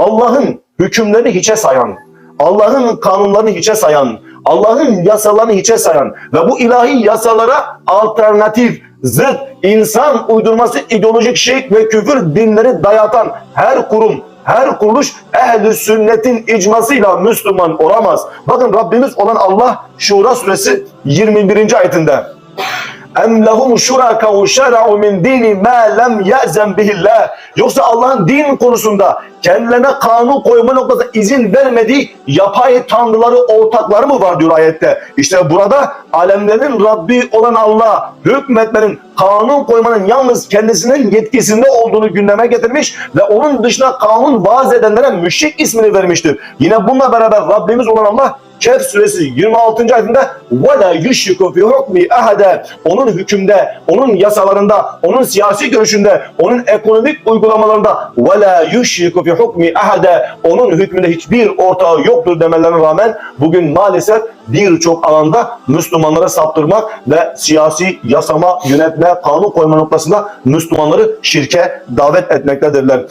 Allah'ın hükümlerini hiçe sayan, Allah'ın kanunlarını hiçe sayan, Allah'ın yasalarını hiçe sayan ve bu ilahi yasalara alternatif, zıt, insan uydurması ideolojik şirk ve küfür dinleri dayatan her kurum, her kuruluş ehl sünnetin icmasıyla Müslüman olamaz. Bakın Rabbimiz olan Allah Şura suresi 21. ayetinde em lehum şuraka'u şera'u min dini ma lem ye'zen bihillah. Yoksa Allah'ın din konusunda kendilerine kanun koyma noktasında izin vermediği yapay tanrıları, ortakları mı var diyor ayette. İşte burada alemlerin Rabbi olan Allah hükmetmenin, kanun koymanın yalnız kendisinin yetkisinde olduğunu gündeme getirmiş ve onun dışında kanun vaaz edenlere müşrik ismini vermiştir. Yine bununla beraber Rabbimiz olan Allah Kehf suresi 26. ayetinde وَلَا يُشْرِكُ فِي حُكْمِ اَحَدًا Onun hükümde, onun yasalarında, onun siyasi görüşünde, onun ekonomik uygulamalarında وَلَا يُشْرِكُ فِي حُكْمِ اَحَدًا Onun hükmünde hiçbir ortağı yoktur demelerine rağmen bugün maalesef birçok alanda Müslümanlara saptırmak ve siyasi yasama, yönetme, kanun koyma noktasında Müslümanları şirke davet etmektedirler.